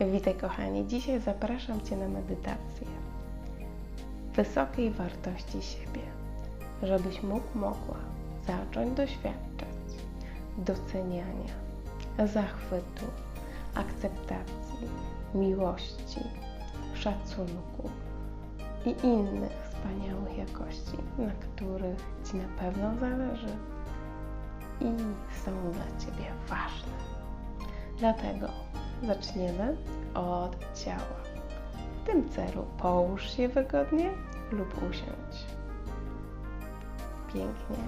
Witaj kochani, dzisiaj zapraszam Cię na medytację wysokiej wartości siebie, żebyś mógł, mogła zacząć doświadczać doceniania, zachwytu, akceptacji, miłości, szacunku i innych wspaniałych jakości, na których Ci na pewno zależy i są dla Ciebie ważne. Dlatego zaczniemy od ciała. W tym celu połóż się wygodnie lub usiądź. Pięknie.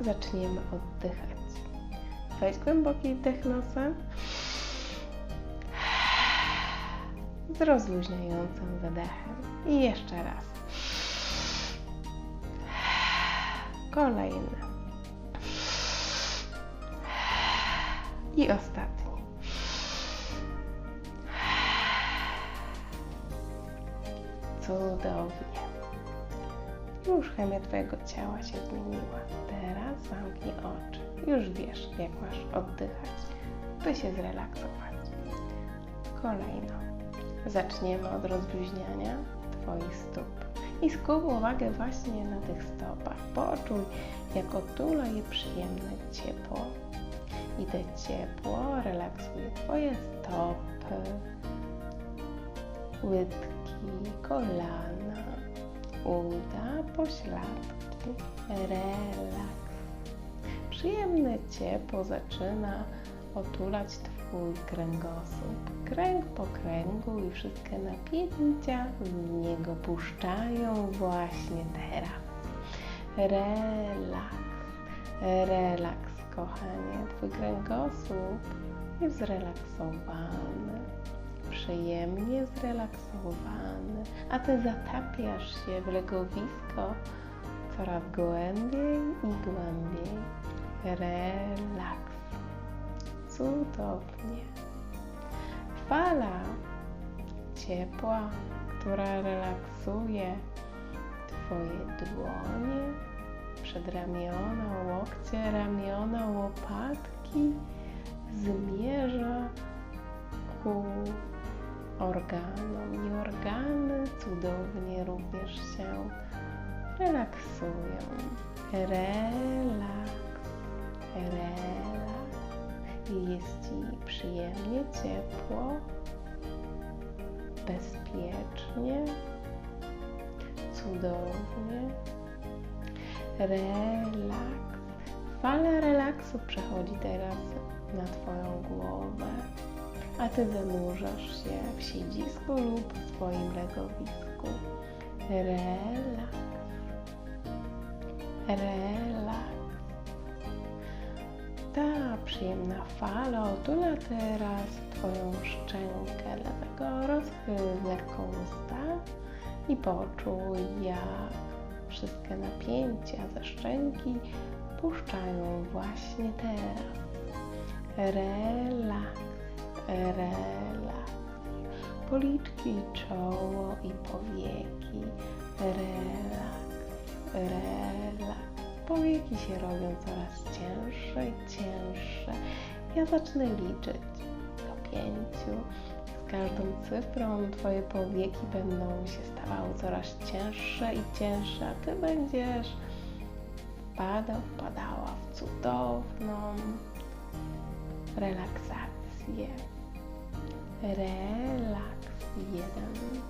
Zaczniemy oddychać. Weź głęboki wdech nosem z rozluźniającym wydechem. I jeszcze raz. Kolejny. I ostatni. Cudownie. Już chemia Twojego ciała się zmieniła. Teraz zamknij oczy. Już wiesz, jak masz oddychać, by się zrelaksować. Kolejno. Zaczniemy od rozluźniania Twoich stóp. I skup uwagę właśnie na tych stopach. Poczuj, jak otula je przyjemne ciepło. I to ciepło relaksuje Twoje stopy, łydki, kolana, uda, pośladki, relaks. Przyjemne ciepło zaczyna otulać Twój kręgosłup. Kręg po kręgu i wszystkie napięcia z niego puszczają właśnie teraz. Relaks, relaks, kochanie. Twój kręgosłup jest zrelaksowany przyjemnie zrelaksowany, a Ty zatapiasz się w legowisko coraz głębiej i głębiej. Relaks. Cudownie. Fala ciepła, która relaksuje Twoje dłonie, przedramiona, łokcie, ramiona, łopatki zmierza ku organom i organy cudownie również się relaksują. Relaks, relaks. Jest Ci przyjemnie, ciepło, bezpiecznie, cudownie. Relaks. Fala relaksu przechodzi teraz na Twoją głowę a Ty zanurzasz się w siedzisku lub w swoim legowisku. Relaks. Relaks. Ta przyjemna fala otula teraz Twoją szczękę, dlatego rozchyl lekko usta i poczuj, jak wszystkie napięcia ze szczęki puszczają właśnie teraz. Relaks relaks. Policzki, czoło i powieki. Relaks, relaks. Powieki się robią coraz cięższe i cięższe. Ja zacznę liczyć do pięciu. Z każdą cyfrą Twoje powieki będą się stawały coraz cięższe i cięższe, a Ty będziesz wpadał, wpadała w cudowną relaksację relaks. Jeden,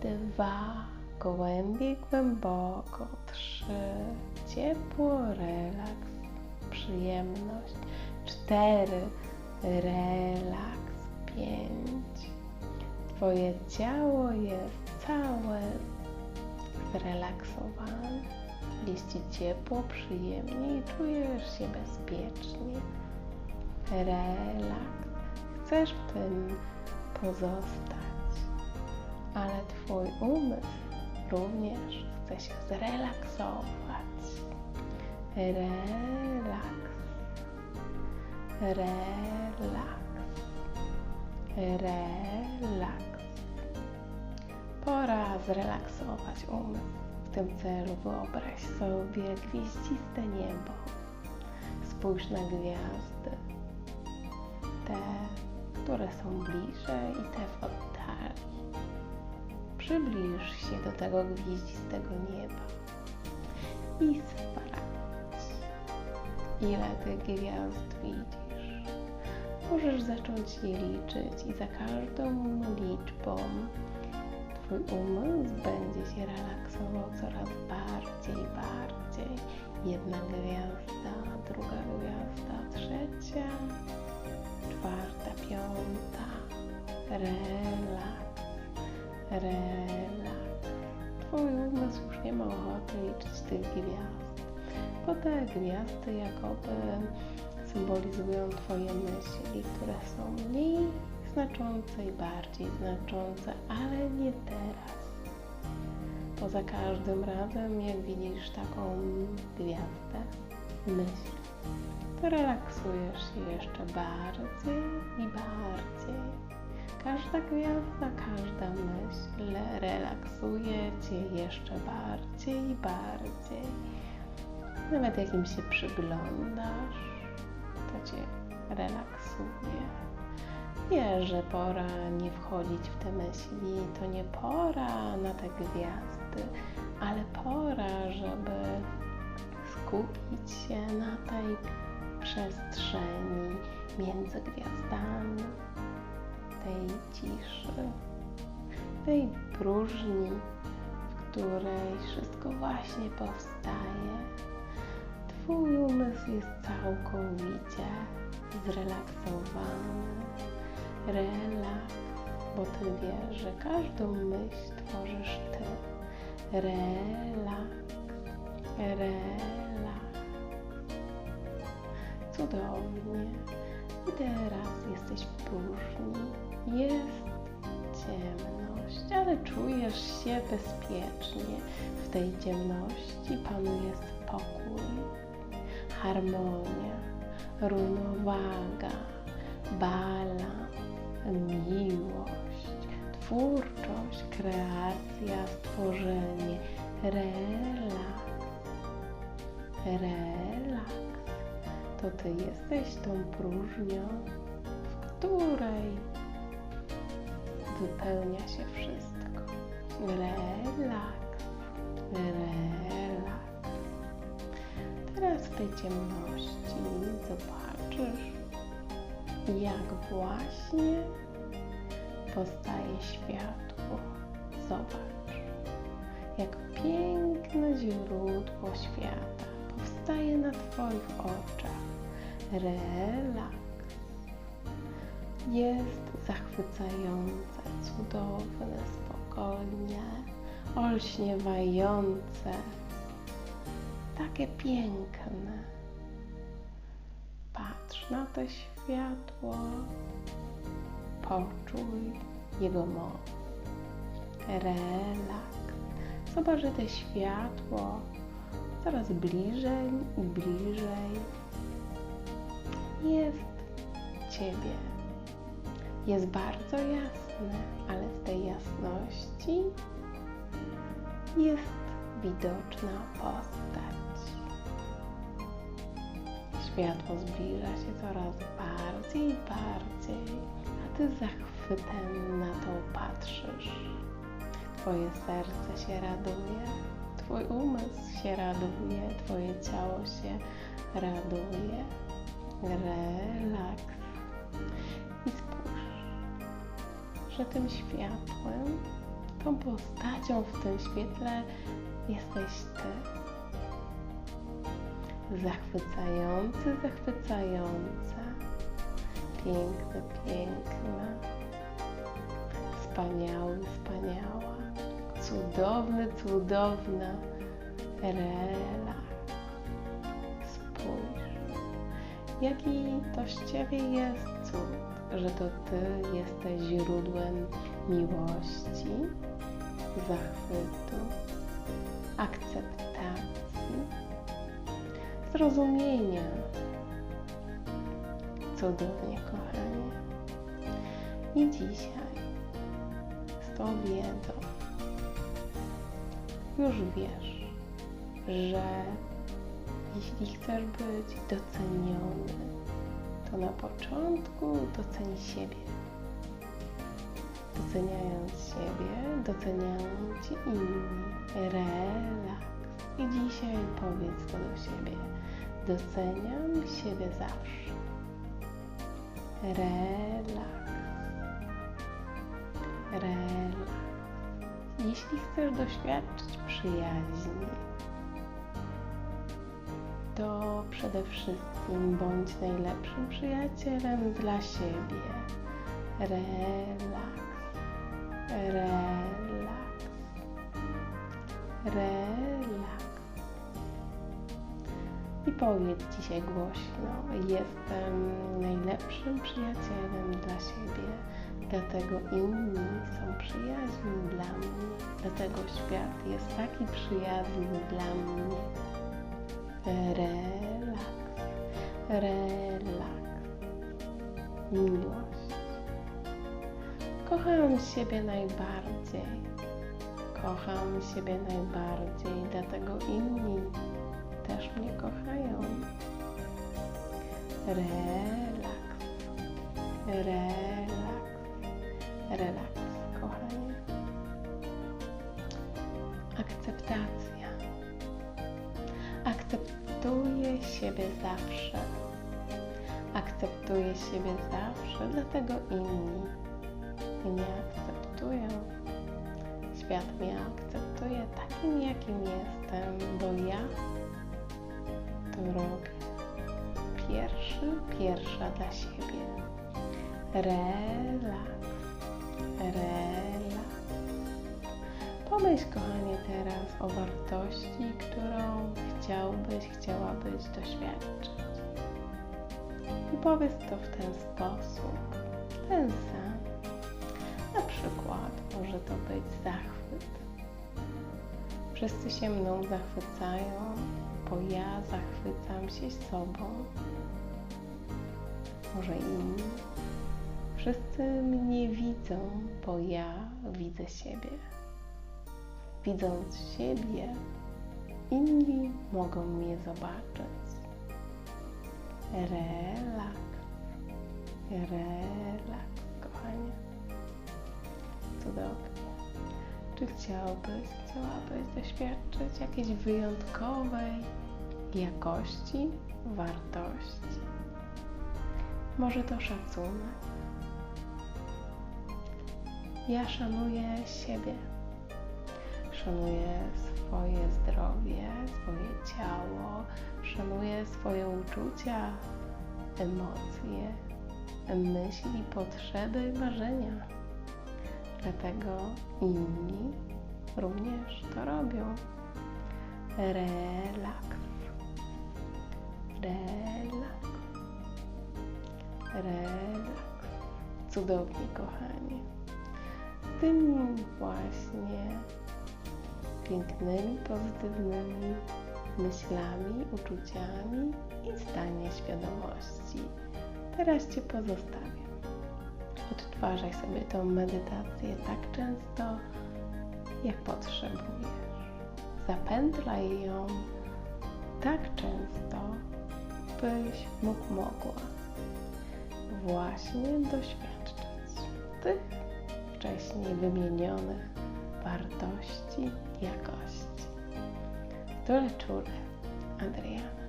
dwa, głębiej, głęboko. Trzy, ciepło, relaks, przyjemność. Cztery, relaks. Pięć. Twoje ciało jest całe zrelaksowane. Jest Ci ciepło, przyjemnie i czujesz się bezpiecznie. Relaks chcesz w tym pozostać, ale Twój umysł również chce się zrelaksować. Relaks, relaks, relaks. Pora zrelaksować umysł. W tym celu wyobraź sobie gwieździste niebo. Spójrz na gwiazdy. Te które są bliżej i te w oddali. Przybliż się do tego gwieździstego nieba i sprawdź, ile tych gwiazd widzisz. Możesz zacząć je liczyć i za każdą liczbą Twój umysł będzie się relaksował coraz bardziej bardziej. Jedna gwiazda, druga gwiazda, trzecia, czwarta, piąta. Relaks, relaks. Twój umysł już nie ma ochoty liczyć tych gwiazd, bo te gwiazdy jakoby symbolizują Twoje myśli, które są mniej znaczące i bardziej znaczące, ale nie teraz. Bo za każdym razem, jak widzisz taką gwiazdę, myśl, relaksujesz się jeszcze bardziej i bardziej. Każda gwiazda, każda myśl relaksuje Cię jeszcze bardziej i bardziej. Nawet jak im się przyglądasz, to Cię relaksuje. Wie, że pora nie wchodzić w te myśli, to nie pora na te gwiazdy, ale pora, żeby skupić się na tej przestrzeni między gwiazdami, tej ciszy, tej próżni, w której wszystko właśnie powstaje. Twój umysł jest całkowicie zrelaksowany relaks, bo Ty wiesz, że każdą myśl tworzysz Ty. Relaks, relaks. Cudownie. I teraz jesteś próżni. Jest ciemność, ale czujesz się bezpiecznie. W tej ciemności panuje spokój, harmonia, równowaga, balans miłość, twórczość, kreacja, stworzenie, relaks, relaks. To Ty jesteś tą próżnią, w której wypełnia się wszystko. Relaks, relaks. Teraz w tej ciemności zobaczysz, jak właśnie powstaje światło. Zobacz, jak piękne źródło świata powstaje na Twoich oczach. Relaks. Jest zachwycające, cudowne, spokojne, olśniewające, takie piękne. Patrz na to światło, poczuj jego moc, relaks. Zobacz, że to światło coraz bliżej i bliżej jest Ciebie. Jest bardzo jasne, ale z tej jasności jest widoczna postać. Światło zbliża się coraz bardziej i bardziej, a Ty zachwytem na to patrzysz. Twoje serce się raduje, Twój umysł się raduje, Twoje ciało się raduje. Relaks. I spójrz, że tym światłem, tą postacią w tym świetle jesteś Ty. Zachwycający, zachwycająca, piękny, piękna, wspaniały, wspaniała, cudowny, cudowna, relaks. Jaki to z Ciebie jest cud, że to Ty jesteś źródłem miłości, zachwytu, akceptacji zrozumienia. Cudownie, kochani. I dzisiaj z tą wiedzą już wiesz, że jeśli chcesz być doceniony, to na początku doceni siebie doceniając siebie, doceniają Cię inni. Relaks. I dzisiaj powiedz to do siebie. Doceniam siebie zawsze. Relaks. Relaks. Jeśli chcesz doświadczyć przyjaźni, to przede wszystkim bądź najlepszym przyjacielem dla siebie. Relaks, relaks, relaks. I powiedz dzisiaj głośno: Jestem najlepszym przyjacielem dla siebie, dlatego inni są przyjaźni dla mnie, dlatego świat jest taki przyjazny dla mnie. Relaks, relaks, miłość. Kocham siebie najbardziej. Kocham siebie najbardziej, dlatego inni też mnie kochają. Relaks, relaks, Siebie zawsze, dlatego inni mnie akceptują. Świat mnie akceptuje takim, jakim jestem, bo ja to robię. Pierwszy, pierwsza dla siebie. Relaks, relaks. Pomyśl, kochanie, teraz o wartości, którą chciałbyś, chciałabyś doświadczyć. I powiedz to w ten sposób, ten sam. Na przykład może to być zachwyt. Wszyscy się mną zachwycają, bo ja zachwycam się sobą. Może inni. Wszyscy mnie widzą, bo ja widzę siebie. Widząc siebie, inni mogą mnie zobaczyć. Relaks, relaks, kochanie. Cudownie. Czy chciałbyś, chciałabyś doświadczyć jakiejś wyjątkowej jakości, wartości? Może to szacunek. Ja szanuję siebie. Szanuję swoje zdrowie, swoje ciało, szanuję swoje uczucia, emocje, myśli, potrzeby, marzenia. Dlatego inni również to robią. Relaks. Relaks. Relaks. Cudownie, kochani. Tymi właśnie pięknymi, pozytywnymi myślami, uczuciami i stanie świadomości. Teraz Cię pozostawiam. Odtwarzaj sobie tą medytację tak często, jak potrzebujesz. Zapętlaj ją tak często, byś mógł, mogła właśnie doświadczyć tych wcześniej wymienionych wartości, jakości. Tyle czule, Adriana.